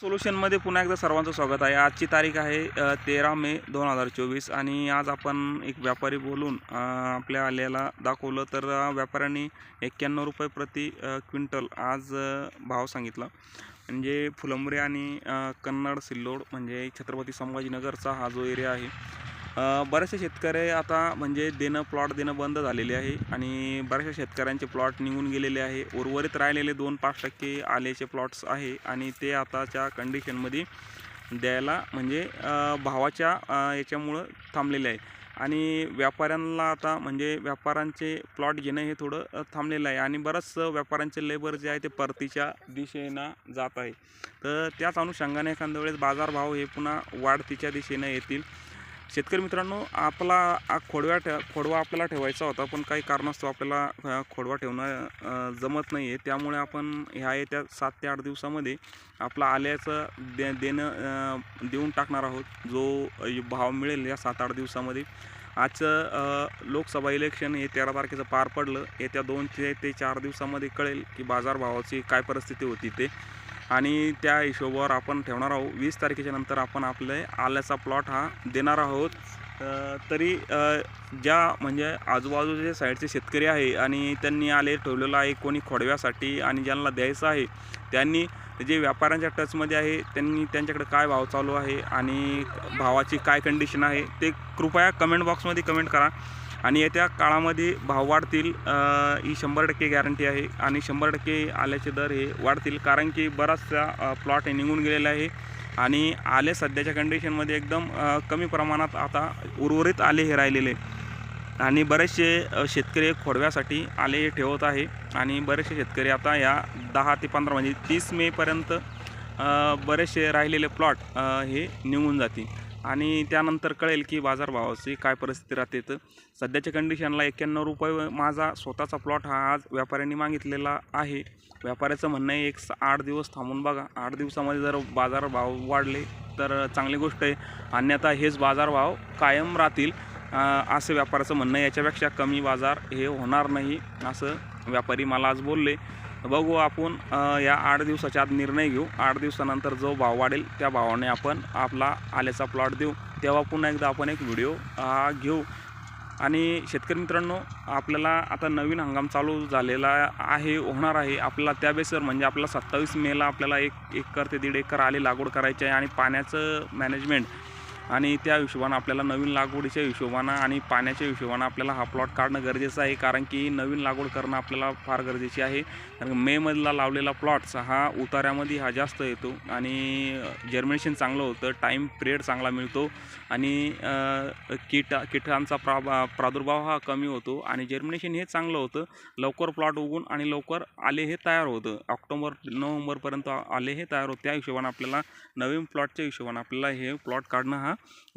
सोल्युशनमध्ये पुन्हा एकदा सर्वांचं स्वागत आहे. आजची तारीख आहे तेरा मे दोन हजार चोवीस आणि आज आपण एक व्यापारी बोलून आपल्या आल्याला दाखवलं तर व्यापाऱ्यांनी एक्क्याण्णव रुपये प्रति क्विंटल आज भाव सांगितला. म्हणजे फुलंबरे आणि कन्नड सिल्लोड म्हणजे छत्रपती संभाजीनगरचा हा जो एरिया आहे बऱ्याचशा बरेचसे शेतकरी आता म्हणजे देणं प्लॉट देणं बंद झालेले आहे आणि बऱ्याचशा शेतकऱ्यांचे प्लॉट निघून गेलेले आहे. उर्वरित राहिलेले दोन पाच टक्के आलेचे प्लॉट्स आहे आणि ते आताच्या कंडिशनमध्ये द्यायला म्हणजे भावाच्या याच्यामुळं थांबलेले आहे. आणि व्यापाऱ्यांना आता म्हणजे व्यापाऱ्यांचे प्लॉट घेणं हे थोडं थांबलेलं आहे. आणि बरंच व्यापाऱ्यांचे लेबर जे आहे ते परतीच्या दिशेनं जात आहे. तर त्याच अनुषंगाने एखाद्या वेळेस बाजारभाव हे पुन्हा वाढतीच्या दिशेनं येतील. शेतकरी मित्रांनो आपला आ खोडव्या ठे खोडवा आपल्याला ठेवायचा होता पण काही कारणास्तव आपल्याला खोडवा ठेवणं जमत नाही आहे त्यामुळे आपण ह्या येत्या सात ते आठ दिवसामध्ये आपला आल्याचं दे देणं देऊन टाकणार आहोत. जो भाव मिळेल या सात आठ दिवसामध्ये. आजचं लोकसभा इलेक्शन हे तेरा तारखेचं पार पडलं. येत्या दोन ते ते चार दिवसामध्ये कळेल की बाजारभावाची काय परिस्थिती होती ते. आणि त्या हिशोबावर आपण ठेवणार आहोत. वीस तारखेच्या नंतर आपण आपले आल्याचा प्लॉट हा देणार आहोत. तरी ज्या म्हणजे आजूबाजूचे साईडचे शेतकरी आहे आणि त्यांनी आले ठेवलेलं आहे कोणी खोडव्यासाठी आणि ज्यांना द्यायचं आहे त्यांनी जे व्यापाऱ्यांच्या टचमध्ये आहे त्यांनी त्यांच्याकडे काय भाव चालू आहे आणि भावाची काय कंडिशन आहे ते कृपया कमेंट बॉक्समध्ये कमेंट करा. आणि येत्या काळामध्ये भाव वाढतील ही शंभर टक्के गॅरंटी आहे आणि शंभर टक्के आल्याचे दर हे वाढतील कारण की बराचसा प्लॉट हे निघून गेलेला आहे आणि आले सध्याच्या कंडिशनमध्ये एकदम कमी प्रमाणात आता उर्वरित आले हे राहिलेले. आणि बरेचसे शेतकरी खोडव्यासाठी आले हे ठेवत आहे आणि बरेचसे शेतकरी आता या दहा ते पंधरा म्हणजे तीस मेपर्यंत बरेचसे राहिलेले प्लॉट हे निघून जातील. आणि त्यानंतर कळेल की बाजारभावाची काय परिस्थिती राहते तर सध्याच्या कंडिशनला एक्क्याण्णव रुपये माझा स्वतःचा प्लॉट हा आज व्यापाऱ्यांनी मागितलेला आहे. व्यापाऱ्याचं म्हणणं आहे एक स- आठ दिवस थांबून बघा. आठ दिवसामध्ये जर बाजारभाव वाढले तर चांगली गोष्ट आहे. अन्यथा हेच बाजारभाव कायम राहतील असं व्यापाऱ्याचं म्हणणं आहे. याच्यापेक्षा कमी बाजार हे होणार नाही असं व्यापारी मला आज बोलले. बघू आपण या आठ दिवसाच्या आत निर्णय घेऊ. आठ दिवसानंतर जो भाव वाढेल त्या भावाने आपण आपला आल्याचा प्लॉट देऊ. तेव्हा पुन्हा एकदा आपण एक व्हिडिओ घेऊ. आणि शेतकरी मित्रांनो आपल्याला आता नवीन हंगाम चालू झालेला आहे होणार आहे. आपल्याला त्या बेसवर म्हणजे आपल्याला सत्तावीस मेला आपल्याला एक एकर ते दीड एकर आले लागवड करायची आहे आणि पाण्याचं मॅनेजमेंट आणि त्या हिशोबानं आपल्याला नवीन लागवडीच्या हिशोबानं आणि पाण्याच्या हिशोबानं आपल्याला हा प्लॉट काढणं गरजेचं आहे. कारण की नवीन लागवड करणं आपल्याला फार गरजेची आहे. कारण मेमधला लावलेला प्लॉट्स हा उतार्यामध्ये हा जास्त येतो आणि जर्मिनेशन चांगलं होतं टाईम पिरियड चांगला मिळतो आणि अ, कीट कीटांचा प्रा प्रादुर्भाव हा कमी होतो आणि जर्मिनेशन हे चांगलं होतं. लवकर प्लॉट उगून आणि लवकर आले हे तयार होतं. ऑक्टोबर नोव्हेंबरपर्यंत आले हे तयार होतं. त्या हिशोबानं आपल्याला नवीन प्लॉटच्या हिशोबानं आपल्याला हे प्लॉट काढणं हा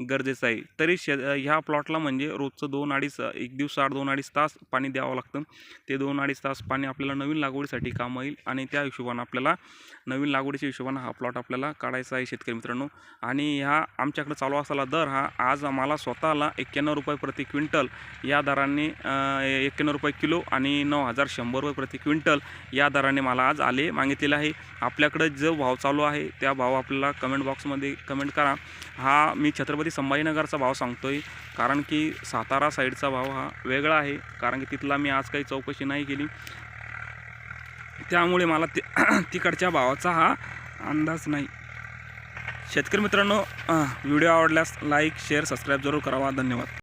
गरजेचं आहे. तरी शे ह्या प्लॉटला म्हणजे रोजचं दोन अडीच एक दिवसाआड दोन अडीच तास पाणी द्यावं लागतं. ते दोन अडीच तास पाणी आपल्याला नवीन लागवडीसाठी काम येईल आणि त्या हिशोबानं आपल्याला नवीन लागवडीच्या हिशोबानं हा प्लॉट आपल्याला काढायचा आहे शेतकरी मित्रांनो. आणि ह्या आमच्याकडे चालू असलेला दर हा आज आम्हाला स्वतःला एक्क्याण्णव रुपये प्रति क्विंटल या दराने एक्क्याण्णव रुपये किलो आणि नऊ हजार शंभर रुपये प्रति क्विंटल या दराने मला आज आले मागितलेलं आहे. आपल्याकडं जो भाव चालू आहे त्या भाव आपल्याला कमेंट बॉक्समध्ये कमेंट करा. हा मी छत्रपती संभाजीनगरचा भाव सांगतो आहे कारण की सातारा साईडचा भाव हा वेगळा आहे कारण की तिथला मी आज काही चौकशी नाही केली. त्यामुळे मला ते तिकडच्या भावाचा हा अंदाज नाही. शेतकरी मित्रांनो व्हिडिओ आवडल्यास लाईक शेअर सबस्क्राईब जरूर करावा. धन्यवाद.